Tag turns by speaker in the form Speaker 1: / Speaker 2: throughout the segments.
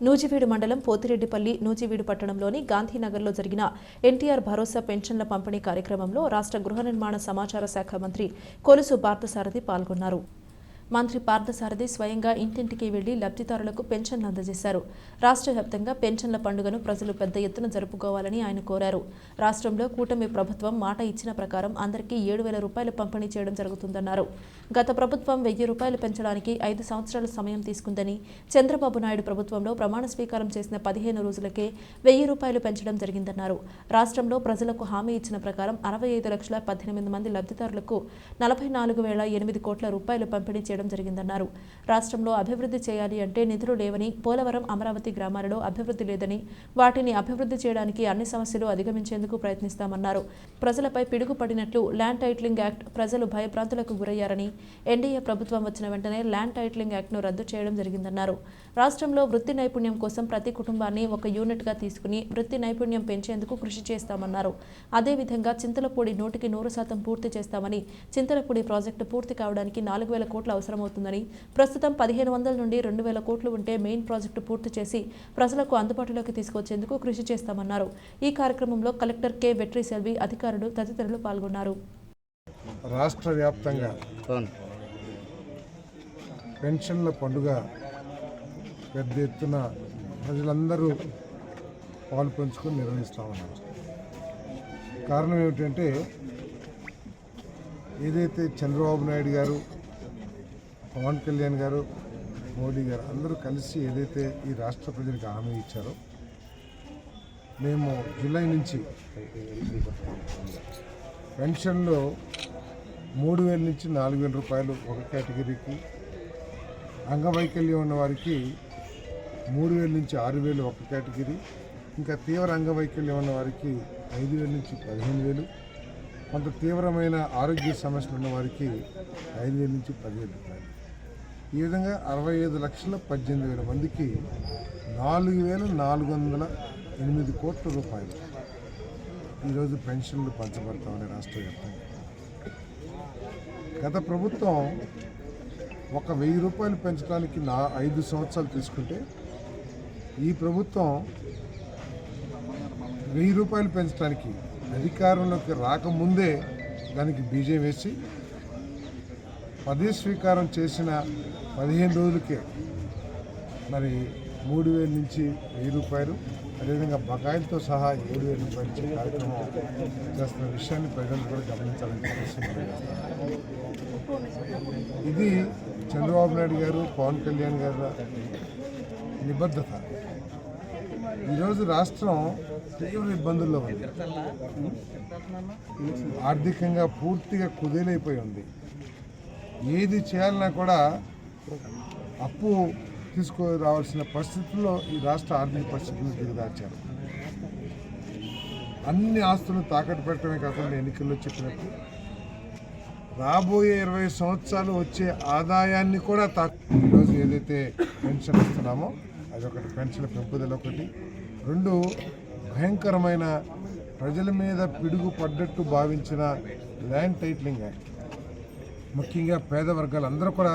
Speaker 1: నూజివీడు మండలం పోతిరెడ్డిపల్లి నూజివీడు పట్టణంలోని గాంధీనగర్లో జరిగిన ఎన్టీఆర్ భరోసా పెన్షన్ల పంపిణీ కార్యక్రమంలో రాష్ట్ర గృహ నిర్మాణ సమాచార శాఖ మంత్రి కొలుసు పార్థసారథి పాల్గొన్నారు. మంత్రి పార్థసారథి స్వయంగా ఇంటింటికి వెళ్ళి లబ్ధిదారులకు పెన్షన్లు అందజేశారు. రాష్ట్ర వ్యాప్తంగా పెన్షన్ల పండుగను ప్రజలు పెద్ద ఎత్తున జరుపుకోవాలని ఆయన కోరారు. రాష్ట్రంలో కూటమి ప్రభుత్వం మాట ఇచ్చిన ప్రకారం అందరికీ ఏడు వేల రూపాయలు పంపిణీ చేయడం జరుగుతుందన్నారు. గత ప్రభుత్వం వెయ్యి రూపాయలు పెంచడానికి ఐదు సంవత్సరాల సమయం తీసుకుందని చంద్రబాబు నాయుడు ప్రభుత్వంలో ప్రమాణ స్వీకారం చేసిన పదిహేను రోజులకే వెయ్యి రూపాయలు పెంచడం జరిగిందన్నారు. రాష్ట్రంలో ప్రజలకు హామీ ఇచ్చిన ప్రకారం అరవై ఐదు లక్షల పద్దెనిమిది మంది లబ్ధిదారులకు నలభై నాలుగు వేల ఎనిమిది కోట్ల రూపాయలు పంపిణీ చేయడం జరిగిందన్నారు. రాష్ట్రంలో అభివృద్ధి చేయాలి అంటే నిధులు లేవని పోలవరం అమరావతి గ్రామాలలో అభివృద్ధి లేదని వాటిని అభివృద్ధి చేయడానికి అన్ని సమస్యలు అధిగమించేందుకు ప్రయత్నిస్తామన్నారు. ప్రజలపై పిడుగు పడినట్లు ల్యాండ్ టైటిలింగ్ యాక్ట్ ప్రజలు భయభ్రాంతులకు గురయ్యారని ఎన్డీఏ ప్రభుత్వం వచ్చిన వెంటనే ల్యాండ్ టైటిలింగ్ యాక్ట్ను రద్దు చేయడం జరిగిందన్నారు. రాష్ట్రంలో వృత్తి నైపుణ్యం కోసం ప్రతి కుటుంబాన్ని ఒక యూనిట్గా తీసుకుని వృత్తి నైపుణ్యం పెంచేందుకు కృషి చేస్తామన్నారు. అదేవిధంగా చింతలపూడి నూటికి నూరు శాతం పూర్తి చేస్తామని చింతలపూడి ప్రాజెక్టు పూర్తి కావడానికి నాలుగు వేల కోట్లు అవసరమవుతుందని ప్రస్తుతం పదిహేను వందల నుండి రెండు వేల కోట్లు ఉంటే మెయిన్ ప్రాజెక్టు పూర్తి చేసి ప్రజలకు అందుబాటులోకి తీసుకొచ్చేందుకు కృషి చేస్తామన్నారు. ఈ కార్యక్రమంలో కలెక్టర్ కె. వెట్రి సెల్వి అధికారులు తదితరులు పాల్గొన్నారు.
Speaker 2: రాష్ట్ర వ్యాప్తంగా పెన్షన్ల పండుగ పెద్ద ఎత్తున ప్రజలందరూ పాలు పంచుకొని నిర్వహిస్తూ ఉన్నారు. కారణం ఏమిటంటే ఏదైతే చంద్రబాబు నాయుడు గారు పవన్ కళ్యాణ్ గారు మోడీ గారు అందరూ కలిసి ఏదైతే ఈ రాష్ట్ర ప్రజలకు హామీ ఇచ్చారో మేము జూలై నుంచి పెన్షన్లో మూడు వేల నుంచి నాలుగు వేల రూపాయలు ఒక కేటగిరీకి అంగవైకల్యం ఉన్న వారికి మూడు వేల నుంచి ఆరు వేలు ఒక కేటగిరీ ఇంకా తీవ్ర అంగవైకల్యం ఉన్న వారికి ఐదు వేల నుంచి పదిహేను వేలు కొంత తీవ్రమైన ఆరోగ్య సమస్యలు ఉన్న వారికి ఐదు వేల నుంచి పదిహేను రూపాయలు. ఈ విధంగా అరవై ఐదు లక్షల పద్దెనిమిది వేల మందికి నాలుగు వేల నాలుగు వందల ఎనిమిది కోట్ల రూపాయలు ఈరోజు పెన్షన్లు పంచబడతామని రాష్ట్ర వ్యాప్తంగా. గత ప్రభుత్వం ఒక వెయ్యి రూపాయలు పెంచడానికి నా ఐదు సంవత్సరాలు తీసుకుంటే ఈ ప్రభుత్వం వెయ్యి రూపాయలు పెంచడానికి అధికారంలోకి రాకముందే దానికి బీజం వేసి పదే స్వీకారం చేసిన పదిహేను రోజులకే మరి మూడు వేల నుంచి వెయ్యి రూపాయలు అదేవిధంగా బకాయిలతో సహా ఏడు వేల రూపాయలు ఇచ్చే కార్యక్రమం చేస్తున్న విషయాన్ని ప్రజలు కూడా గమనించాలని చెప్పేసి ఇది చంద్రబాబు నాయుడు గారు పవన్ కళ్యాణ్ గారు నిబద్ధత. ఈరోజు రాష్ట్రం తీవ్ర ఇబ్బందుల్లో ఉంది. ఆర్థికంగా పూర్తిగా కుదేలైపోయి ఉంది. ఏది చేయాలన్నా కూడా అప్పు తీసుకురావాల్సిన పరిస్థితుల్లో ఈ రాష్ట్ర ఆర్థిక పరిస్థితులను దిగదార్చారు. అన్ని ఆస్తులను తాకట్టు పెట్టడమే కాకుండా ఎన్నికల్లో చెప్పినట్టు రాబోయే ఇరవై సంవత్సరాలు వచ్చే ఆదాయాన్ని కూడా తా ఈరోజు ఏదైతే పెన్షన్ ఇస్తున్నామో అది ఒకటి పెన్షన్ పెంపుదల ఒకటి. రెండు భయంకరమైన ప్రజల మీద పిడుగు పడ్డట్టు భావించిన ల్యాండ్ టైట్లింగ్ యాక్ట్. ముఖ్యంగా పేద వర్గాలు అందరూ కూడా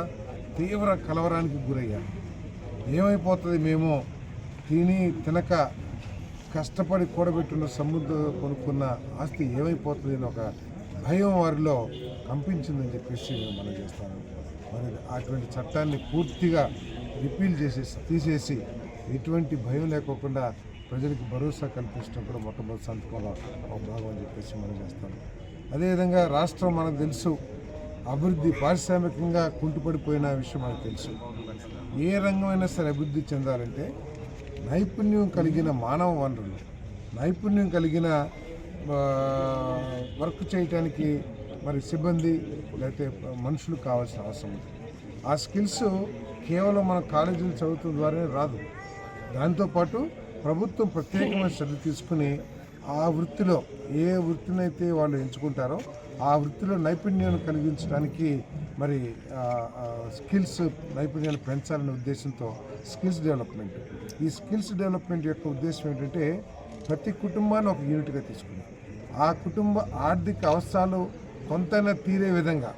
Speaker 2: తీవ్ర కలవరానికి గురయ్యారు. ఏమైపోతుంది మేము తిని తినక కష్టపడి కూడబెట్టిన సముద్ర కొనుక్కున్న ఆస్తి ఏమైపోతుంది అని ఒక భయం వారిలో కంపించిందని చెప్పేసి నేను మనం చేస్తాను. మరి అటువంటి చట్టాన్ని పూర్తిగా రిపీల్ చేసేసి తీసేసి ఎటువంటి భయం లేకోకుండా ప్రజలకు భరోసా కల్పించడం కూడా మొట్టమొదటి సంతకంలో ఒక భాగం అని చెప్పేసి మనం చేస్తాను. అదేవిధంగా రాష్ట్రం మనకు తెలుసు అభివృద్ధి పారిశ్రామికంగా కుంటుపడిపోయిన విషయం మనకు తెలుసు. ఏ రంగమైనా సరే అభివృద్ధి చెందాలంటే నైపుణ్యం కలిగిన మానవ వనరులు నైపుణ్యం కలిగిన వర్క్ చేయటానికి మరి సిబ్బంది లేకపోతే మనుషులు కావాల్సిన అవసరం ఉంది. ఆ స్కిల్స్ కేవలం మన కాలేజీలు చదువుతున్న ద్వారానే రాదు. దాంతోపాటు ప్రభుత్వం ప్రత్యేకమైన శ్రద్ధ తీసుకుని ఆ వృత్తిలో ఏ వృత్తినైతే వాళ్ళు ఎంచుకుంటారో ఆ వృత్తిలో నైపుణ్యం కలిగించడానికి మరి స్కిల్స్ నైపుణ్యాలు పెంచాలనే ఉద్దేశంతో స్కిల్స్ డెవలప్మెంట్. ఈ స్కిల్స్ డెవలప్మెంట్ యొక్క ఉద్దేశం ఏంటంటే ప్రతి కుటుంబాన్ని ఒక యూనిట్గా తీసుకుని ఆ కుటుంబ ఆర్థిక అవసరాలు కొంతైనా తీరే విధంగా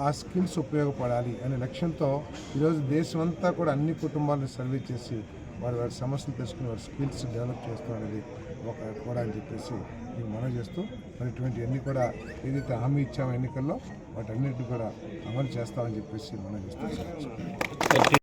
Speaker 2: ఆ స్కిల్స్ ఉపయోగపడాలి అనే లక్ష్యంతో ఈరోజు దేశమంతా కూడా అన్ని కుటుంబాలను సర్వే చేసి వారి వారి సమస్యలు తెలుసుకుని వారి స్కిల్స్ డెవలప్ చేస్తాం అనేది ఒక కూడా అని చెప్పేసి మేము మనం చేస్తూ మరి ఇటువంటి అన్ని కూడా ఏదైతే హామీ ఇచ్చామో ఎన్నికల్లో వాటన్నిటిని కూడా అమలు చేస్తామని చెప్పేసి మనం చేస్తాం